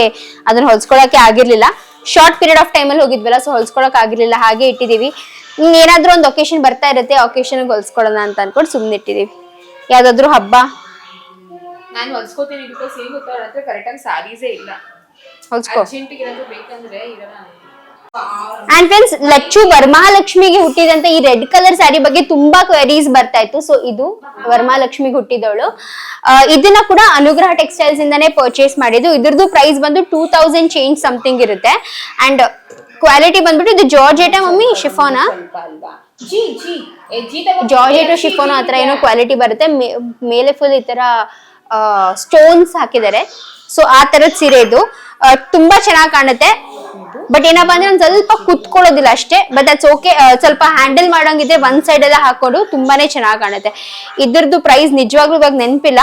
ಅದನ್ನ ಹೊಲ್ಸ್ಕೊಳಕ್ಕೆ ಆಗಿರ್ಲಿಲ್ಲ. ಶಾರ್ಟ್ ಪೀರಿಯಡ್ ಆಫ್ ಟೈಮಲ್ಲಿ ಹೋಗಿದ್ವಲ್ಲ ಸೊ ಹೊಲ್ಸ್ಕೊಳಕ್ ಆಗಿರ್ಲಿಲ್ಲ ಹಾಗೆ ಇಟ್ಟಿದೀವಿ. ಏನಾದರೂ ಒಂದು ಒಕೇಶನ್ ಬರ್ತಾ ಇರುತ್ತೆ ಒಕೇಶನ್ ಹೊಲ್ಸ್ಕೊಳ್ಳೋಣ ಅಂತ ಅನ್ಕೊಂಡು ಸುಮ್ಮನೆ ಇಟ್ಟಿದೀವಿ. ಯಾವ್ದಾದ್ರು ಹಬ್ಬ? ನಾನು ಹೊಲ್ಸ್ಕೊತೀನಿ ಬಿಕಾಸ್ ಏನ್ ಗೊತ್ತಾ ಅವ್ರ ಹತ್ರ ಕರೆಕ್ಟಾಗಿ ಸಾರೀಸೇ ಇಲ್ಲ. ಹೊಲ್ಸ್ಕೊ. ಅರ್ಜೆಂಟಿಗೆ ಏನಾದ್ರು ಬೇಕಂದ್ರೆ ಅಂಡ್ ಫ್ರೆಂಡ್ಸ್ ಲಚ್ಚು ವರ್ಮಹಾಲಕ್ಷ್ಮಿಗೆ ಹುಟ್ಟಿದಂತ ಈ ರೆಡ್ ಕಲರ್ ಸ್ಯಾರಿ ಬಗ್ಗೆ ತುಂಬಾ ಕ್ವೆರೀಸ್ ಬರ್ತಾ ಇತ್ತು. ಸೊ ಇದು ವರಮಹಾಲಕ್ಷ್ಮಿಗೆ ಹುಟ್ಟಿದವಳು. ಇದನ್ನ ಕೂಡ ಅನುಗ್ರಹ ಟೆಕ್ಸ್ಟೈಲ್ಸ್ ಇಂದಾನೆ ಪರ್ಚೇಸ್ ಮಾಡಿದ್ದು. ಇದ್ರದ್ದು ಪ್ರೈಸ್ ಬಂದು ಟೂ ತೌಸಂಡ್ ಚೇಂಜ್ ಸಮಥಿಂಗ್ ಇರುತ್ತೆ. ಅಂಡ್ ಕ್ವಾಲಿಟಿ ಬಂದ್ಬಿಟ್ಟು ಇದು ಜಾರ್ಜೆಟಾ ಮಮ್ಮಿ ಶಿಫೋನಾ ಜಾರ್ಜ್ ಜಾರ್ಜೆಟ್ ಶಿಫೋನ್ ಆ ಥರ ಏನೋ ಕ್ವಾಲಿಟಿ ಬರುತ್ತೆ. ಮೇಲೆ ಫುಲ್ ಈ ತರ ಸ್ಟೋನ್ಸ್ ಹಾಕಿದ್ದಾರೆ. ಸೊ ಆ ತರದ್ ಸೀರೆ ಇದು. ತುಂಬಾ ಚೆನ್ನಾಗಿ ಕಾಣುತ್ತೆ. ಬಟ್ ಏನಪ್ಪಾ ಅಂದ್ರೆ ಒಂದ್ ಸ್ವಲ್ಪ ಕುತ್ಕೊಳ್ಳೋದಿಲ್ಲ ಅಷ್ಟೇ. ಬಟ್ ಅಟ್ಸ್ ಓಕೆ ಸ್ವಲ್ಪ ಹ್ಯಾಂಡಲ್ ಮಾಡೋಂಗಿದ್ರೆ ಒಂದ್ ಸೈಡ್ ಎಲ್ಲ ಹಾಕೊಂಡು ತುಂಬಾನೇ ಚೆನ್ನಾಗಿ ಕಾಣುತ್ತೆ. ಇದ್ರದ್ದು ಪ್ರೈಸ್ ನಿಜವಾಗ್ಲೂ ಇವಾಗ ನೆನಪಿಲ್ಲ.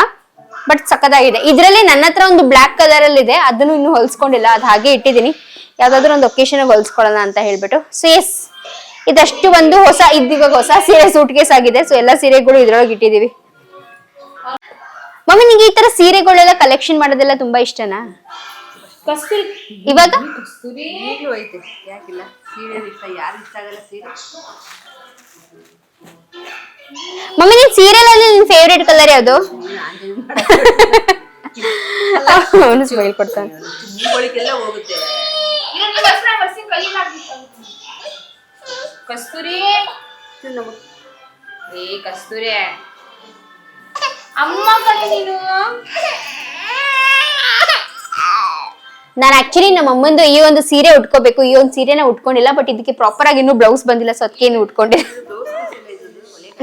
ಬಟ್ ಸಕ್ಕದಾಗಿದೆ ಇದ್ರಲ್ಲಿ ನನ್ನ ಹತ್ರ ಒಂದು ಬ್ಲಾಕ್ ಕಲರ್ ಅಲ್ಲಿ ಇದೆ. ಅದನ್ನು ಇನ್ನು ಹೊಲ್ಸ್ಕೊಂಡಿಲ್ಲ. ಅದು ಹಾಗೆ ಇಟ್ಟಿದ್ದೀನಿ. ಯಾವ್ದಾದ್ರು ಒಂದು ಒಕೇಶನ್ ಹೊಲ್ಸ್ಕೊಳ್ಳೋಣ ಅಂತ ಹೇಳ್ಬಿಟ್ಟು. ಸೊ ಎಸ್ ಇದಷ್ಟು ಒಂದು ಹೊಸ ಇದ್ದಿವಾಗ ಹೊಸ ಸೀರೆ ಸೂಟ್ ಕೇಸ್ ಆಗಿದೆ. ಸೊ ಎಲ್ಲ ಸೀರೆಗಳು ಇದ್ರೊಳಗೆ ಇಟ್ಟಿದೀವಿ. ಮಮ್ಮಿ, ನಿಂಗೆ ಈ ತರ ಸೀರೆಗಳೆಲ್ಲ ಕಲೆಕ್ಷನ್ ಮಾಡೋದೆಲ್ಲ ತುಂಬಾ ಇಷ್ಟನಾ? ಕಸ್ತೂರಿ. ಇವಾಗ? ಕಸ್ತೂರಿ. ಈಗಲೂ ಐತೆ. ಯಾಕಿಲ್ಲ? ಸೀರೆ ಇಷ್ಟ ಯಾರು ಇಷ್ಟ ಆಗಲ್ಲ ಸೀರೆ? ಮಮ್ಮಿ ನಿನ್ ಸೀರಿಯಲ್ ಅಲ್ಲಿ ನಿನ್ ಫೇವ್ರೇಟ್ ಕಲರ್ ಯಾವ್ದು? ಅವನು ಸ್ಮೈಲ್ ಕೊಡ್ತಾನೆ. ತುಂಬಳಿಕೆಲ್ಲ ಹೋಗುತ್ತೆ. ಕಸ್ತೂರಿ ಏ ಕಸ್ತೂರಿ. ಅಮ್ಮ ಕಣೆ ನೀನು. ನಾನು ಆಕ್ಚುಲಿ ನಮ್ಮ ಅಮ್ಮಂದು ಈ ಒಂದು ಸೀರೆ ಉಟ್ಕೋಬೇಕು ಈ ಒಂದು ಸೀರೆನ ಉಟ್ಕೊಂಡಿಲ್ಲ ಬಟ್ ಇದಕ್ಕೆ ಪ್ರಾಪರ್ ಆಗಿ ಇನ್ನೂ ಬ್ಲೌಸ್ ಬಂದಿಲ್ಲ ಸೊ ಅದಕ್ಕೆ ಏನು ಉಟ್ಕೊಂಡೆ.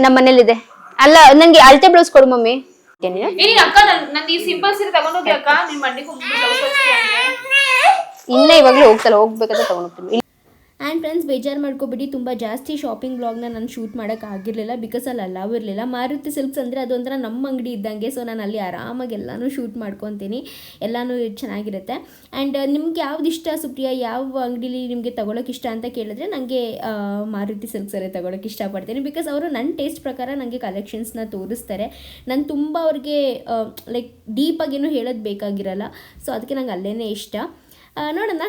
ನಮ್ಮ ಮನೇಲಿದೆ ಅಲ್ಲ ನಂಗೆ ಅಳತೆ ಬ್ಲೌಸ್ ಕೊಡು ಮಮ್ಮಿ. ಇನ್ನ ಇವಾಗ್ಲೂ ಹೋಗ್ತಲ್ಲ ಹೋಗ್ಬೇಕಾದ್ರೆ ತಗೊಂಡೋಗ್ತೀನಿ. ಆ್ಯಂಡ್ ಫ್ರೆಂಡ್ಸ್ ಬೇಜಾರು ಮಾಡ್ಕೊಬಿಡಿ. ತುಂಬ ಜಾಸ್ತಿ ಶಾಪಿಂಗ್ ಬ್ಲಾಗ್ನ ನಾನು ಶೂಟ್ ಮಾಡೋಕ್ಕಾಗಿರಲಿಲ್ಲ ಬಿಕಾಸ್ ಅಲ್ಲಿ ಅಲಾವ್ ಇರಲಿಲ್ಲ. ಮಾರುತಿ ಸಿಲ್ಕ್ಸ್ ಅಂದರೆ ಅದೊಂಥರ ನಮ್ಮ ಅಂಗಡಿ ಇದ್ದಂಗೆ. ಸೊ ನಾನು ಅಲ್ಲಿ ಆರಾಮಾಗಿ ಎಲ್ಲನೂ ಶೂಟ್ ಮಾಡ್ಕೊತೀನಿ. ಎಲ್ಲನೂ ಚೆನ್ನಾಗಿರುತ್ತೆ. ಆ್ಯಂಡ್ ನಿಮ್ಗೆ ಯಾವ್ದು ಇಷ್ಟ ಸುಪ್ರಿಯಾ? ಯಾವ ಅಂಗಡಿಲಿ ನಿಮಗೆ ತಗೊಳಕ್ಕೆ ಇಷ್ಟ ಅಂತ ಕೇಳಿದ್ರೆ ನನಗೆ ಮಾರುತಿ ಸಿಲ್ಕ್ಸಲ್ಲೇ ತಗೊಳಕ್ಕೆ ಇಷ್ಟಪಡ್ತೀನಿ. ಬಿಕಾಸ್ ಅವರು ನನ್ನ ಟೇಸ್ಟ್ ಪ್ರಕಾರ ನನಗೆ ಕಲೆಕ್ಷನ್ಸ್ನ ತೋರಿಸ್ತಾರೆ. ನಾನು ತುಂಬ ಅವ್ರಿಗೆ ಲೈಕ್ ಡೀಪಾಗೇನು ಹೇಳೋದು ಬೇಕಾಗಿರಲ್ಲ. ಸೊ ಅದಕ್ಕೆ ನಂಗೆ ಅಲ್ಲೇ ಇಷ್ಟ. ನೋಡೋಣ.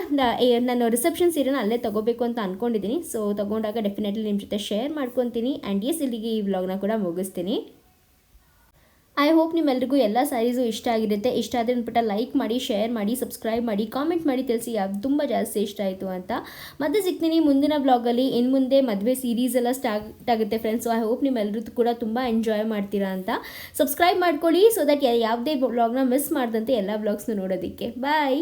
ನಾನು ರಿಸೆಪ್ಷನ್ ಸೀರೆನ ಅಲ್ಲೇ ತಗೋಬೇಕು ಅಂತ ಅಂದ್ಕೊಂಡಿದ್ದೀನಿ ಸೊ ತಗೊಂಡಾಗ ಡೆಫಿನೆಟ್ಲಿ ನಿಮ್ಮ ಜೊತೆ ಶೇರ್ ಮಾಡ್ಕೊತೀನಿ. ಆ್ಯಂಡ್ ಎಸ್ ಇಲ್ಲಿಗೆ ಈ ವ್ಲಾಗ್ನ ಕೂಡ ಮುಗಿಸ್ತೀನಿ. ಐ ಹೋಪ್ ನಿಮ್ಮೆಲ್ರಿಗೂ ಎಲ್ಲ ಸ್ಯಾರೀಸು ಇಷ್ಟ ಆಗಿರುತ್ತೆ. ಇಷ್ಟ ಆದರೆ ಪುಟ್ಟ ಲೈಕ್ ಮಾಡಿ ಶೇರ್ ಮಾಡಿ ಸಬ್ಸ್ಕ್ರೈಬ್ ಮಾಡಿ ಕಾಮೆಂಟ್ ಮಾಡಿ ತಿಳಿಸಿ. ಯಾವ್ದು ತುಂಬ ಜಾಸ್ತಿ ಇಷ್ಟ ಆಯಿತು ಅಂತ. ಮತ್ತೆ ಸಿಗ್ತೀನಿ ಮುಂದಿನ ಬ್ಲಾಗಲ್ಲಿ ಇನ್ನು ಮುಂದೆ ಮದುವೆ ಸೀರೀಸ್ ಎಲ್ಲ ಸ್ಟಾರ್ಟ್ ಆಗುತ್ತೆ ಫ್ರೆಂಡ್ಸ್ ಐ ಹೋಪ್ ನಿಮ್ಮೆಲ್ಲರೂ ಕೂಡ ತುಂಬ ಎಂಜಾಯ್ ಮಾಡ್ತೀರಾ ಅಂತ. ಸಬ್ಸ್ಕ್ರೈಬ್ ಮಾಡ್ಕೊಳ್ಳಿ ಸೊ ದಟ್ ಯಾವುದೇ ಬ್ಲಾಗ್ನ ಮಿಸ್ ಮಾಡ್ದಂತೆ ಎಲ್ಲ ಬ್ಲಾಗ್ಸ್ನ ನೋಡೋದಕ್ಕೆ. ಬಾಯ್